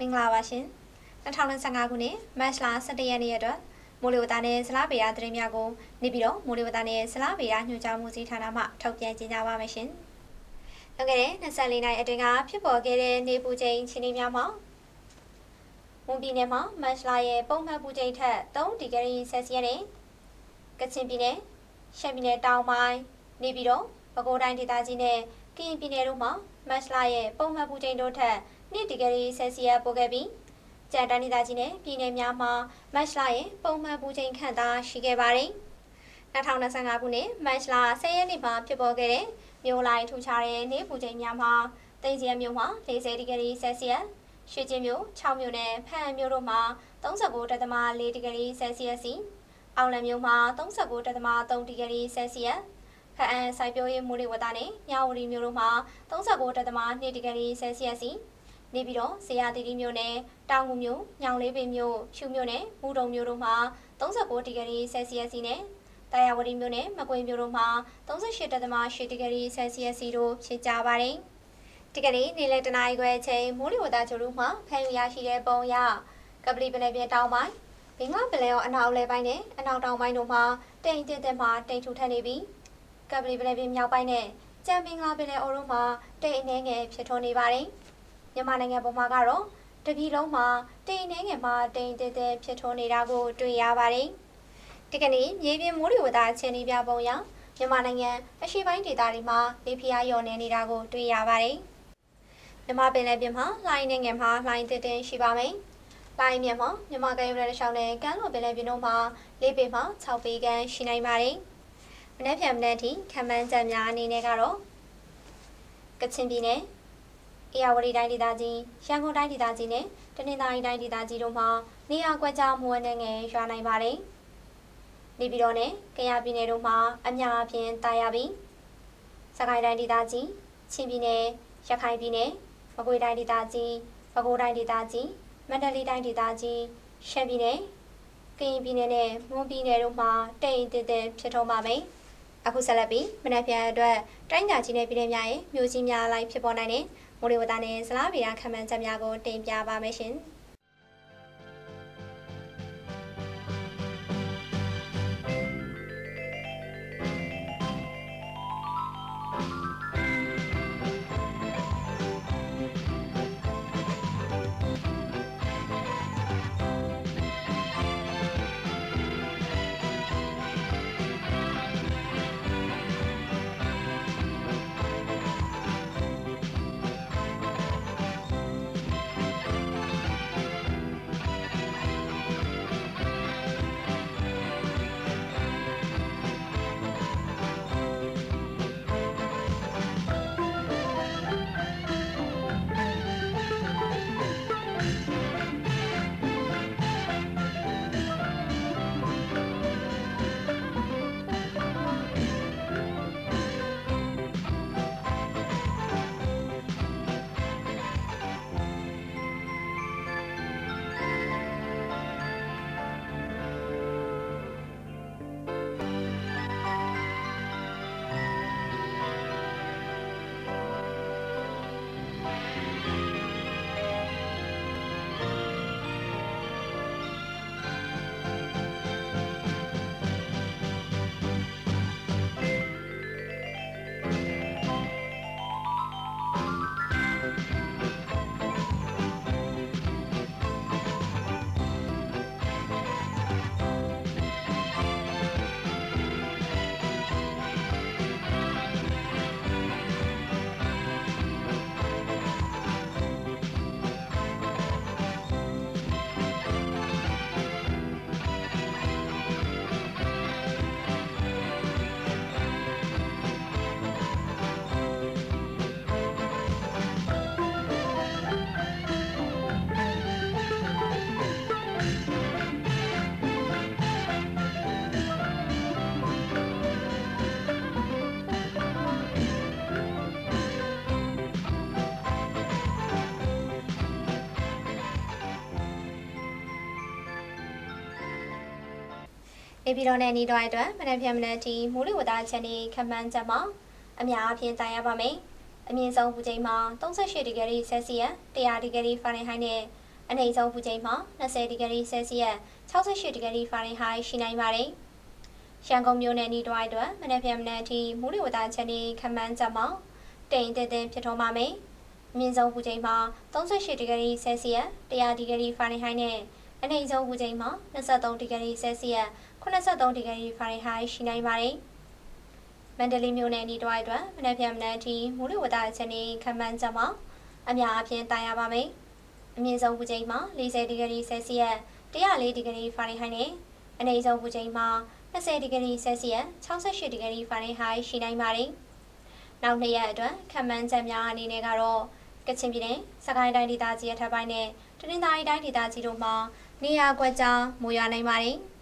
မင်္ဂလာပါရှင်2025ခုနှစ်မတ်လ17ရက်နေ့အတွက်မိုးလေဝသနဲ့ဇလားဗေဒသတင်းများကိုနေပြီးတော့မိုးလေဝသနဲ့ဇလားဗေဒညွှန်ကြားမှုစီဌာနမှထုတ်ပြန်ကြေညာပါမယ်ရှင်။နောက်ခဲ့တဲ့24နိုင်အတွင်းကဖြစ်ပေါ်ခဲ့တဲ့နေပူချိန်ချင်းတွေများမှာမွန်ပြည်နယ်မှာမတ်လရဲ့ပုံမှန်ပူချိန်ထက်3ဒီဂရီဆယ်စီယပ်နဲ့ကချင်ပြည်နယ်ရှမ်းပြည်နယ်တောင်ပိုင်းနေပြီးတော့ပဲခူးတိုင်းဒေသကြီးနဲ့ကရင်ပြည်နယ်တို့မှာမတ်လရဲ့ပုံမှန်ပူချိန်တို့ထက် 2ဒီဂရီဆယ်စီယပ်ပိုခဲ့ပြီးကြံတန်းဒေသကြီးနဲ့ပြည်နယ်များမှာမတ်လရဲ့ပုံမှန်ပူချိန်ခန့်သာရှိခဲ့ပါတယ်။2025ခုနှစ်မတ်လ10ရက်နေ့မှာဖြစ်ပေါ်ခဲ့တဲ့မြို့လိုက်ထူခြားတဲ့နေ့ပူချိန်များမှာတိန်စီယမြို့မှာ40ဒီဂရီဆယ်စီယပ်ရွှေကျင်မြို့6မြို့နဲ့ဖန်မြို့တို့မှာ39.4ဒီဂရီဆယ်စီယပ်စီအောင်လံမြို့မှာ39.3ဒီဂရီဆယ်စီယပ်ဖအန်စိုက်ပျိုးရေးမိုးလေဝသနဲ့ညဝရီမြို့တို့မှာ39.2ဒီဂရီဆယ်စီယပ်စီ နေပြီးတော့ဇေယျတီတီမြို့နယ်တောင်ငူမြို့ညောင်လေးပင်မြို့ဖြူမြို့နယ်မူတုံမြို့တို့မှာ39ဒီဂရီဆယ်စီယပ်စီနဲ့တာယာဝတီမြို့နယ်မကွေးမြို့တို့မှာ38.8ဒီဂရီဆယ်စီယပ်စီတို့ဖြစ်ကြပါတယ်။ဒီကနေ့နေ့လယ်တနာရီခွဲအချိန်မိုးလေဝသကြိုးတို့မှဖန်ယူရရှိတဲ့ပုံရကပလီပလဲပြတောင်ပိုင်းဘင်္ဂပလဲရောအနောက်လဲပိုင်းနဲ့အနောက်တောင်ပိုင်းတို့မှာတိမ်တက်တက်မှတိမ်ထူထပ်နေပြီးကပလီပလဲပြမြောက်ပိုင်းနဲ့ကြံမင်္ဂလာပလဲအော်တို့မှာတိမ်အနေငယ်ဖြစ်ထွန်းနေပါတယ်။ မြန်မာနိုင်ငံပေါ်မှာကတော့တပြည်လုံးမှာတိမ်အနေငယ်မှာတိမ်တက်တက်ဖြစ်ထွန်းနေတာကိုတွေ့ရပါတယ်။ဒီကနေ့မြေပြင်မိုးလေဝသအခြေအနေပြပုံရမြန်မာနိုင်ငံအရှေ့ပိုင်းဒေသတွေမှာလေပြင်းရောနေနေတာကိုတွေ့ရပါတယ်။မြန်မာပင်လယ်ပြင်မှာလှိုင်းနေငယ်မှာလှိုင်းတက်တက်ရှိပါမယ်။လှိုင်းမြတ်မှာမြန်မာကမ်းရိုးတန်းတစ်လျှောက်နဲ့ကမ်းလွန်ပင်လယ်ပြင်တို့မှာလေးပေမှ6ပေခန့်ရှိနိုင်ပါတယ်။မနေ့ဖြန်မနေ့ထိခံမှန်းချက်များအနေနဲ့ကတော့ကချင်ပြည်နယ် အေရဝတီတိုင်းဒေသကြီးရန်ကုန်တိုင်းဒေသကြီးနဲ့တနင်္သာရီတိုင်းဒေသကြီးတို့မှာနေရာကွက်ကြားမွေးနေငယ်ရွာနိုင်ပါတယ်။နေပြည်တော်နဲ့ကယားပြည်နယ်တို့မှာအများအပြားတာယာပြီးစကိုင်းတိုင်းဒေသကြီးချင်းပြည်နယ်ရခိုင်ပြည်နယ်မကွေးတိုင်းဒေသကြီးပဲခူးတိုင်းဒေသကြီးမန္တလေးတိုင်းဒေသကြီးရှမ်းပြည်နယ်ကရင်ပြည်နယ်နဲ့မွန်ပြည်နယ်တို့မှာတိမ်တစ်တစ်ဖြစ်ထုံးပါမယ်။အခုဆက်လက်ပြီးမနက်ဖြန်အတွက်တိုင်းညာကြီးနယ်ပြည်နယ်များရဲ့မြို့ကြီးများလိုက်ဖြစ်ပေါ်နိုင်တဲ့ မိုးလေဝသနဲ့ဇလားဗေဒခံမှန်းချက်များကိုတင်ပြပါမယ်ရှင်။ နေပြည်တော်နဲ့နေတော်အတွက်မနက်ဖြန်မနက်တီမိုးလေဝသချက်နေခန့်မှန်းချက်မှာအများအပြားတိုင်ရပါမယ်။အမြင့်ဆုံးပူချိန်မှာ38ဒီဂရီဆယ်စီယပ်100ဒီဂရီဖာရင်ဟိုက်နဲ့အနေဆုံးပူချိန်မှာ20ဒီဂရီဆယ်စီယပ်68ဒီဂရီဖာရင်ဟိုက်ရှိနိုင်ပါတယ်။ရန်ကုန်မြို့နယ်ဤတွိုင်းအတွက်မနေ့ဖြန်မနေ့အထိမူလဝသချက်နေခန့်မှန်းချက်မှာတိမ်တဲတဲဖြစ်ထွန်းပါမယ်။အမြင့်ဆုံးပူချိန်မှာ38ဒီဂရီဆယ်စီယပ်100ဒီဂရီဖာရင်ဟိုက်နဲ့ အနေဆုံးပူချိန်မှာ23ဒီဂရီဆယ်စီယပ်83ဒီဂရီဖာရင်ဟိုက်ရှိနိုင်ပါတယ်။မန္တလေးမြို့နယ်ဤတွိုင်းအတွက်မနေ့ဖြန်မနေ့အထိမူလဝသချက်နေခန့်မှန်းချက်မှာအများအပြားတိုင်ရပါမယ်။အမြင့်ဆုံးပူချိန်မှာ40ဒီဂရီဆယ်စီယပ်104ဒီဂရီဖာရင်ဟိုက်နဲ့အနည်းဆုံးပူချိန်မှာ20ဒီဂရီဆယ်စီယပ်68ဒီဂရီဖာရင်ဟိုက်ရှိနိုင်ပါတယ်။နောက်နှစ်ရက်အတွက်ခံမှန်းချက်များအနေနဲ့ကတော့ကချင်ပြည်နယ်စကိုင်းတိုင်းဒေသကြီးအထက်ပိုင်းနဲ့တနင်္သာရီတိုင်းဒေသကြီးတို့မှာ နေရာကွက်ကြားမိုးရွာနိုင်ပါတယ်။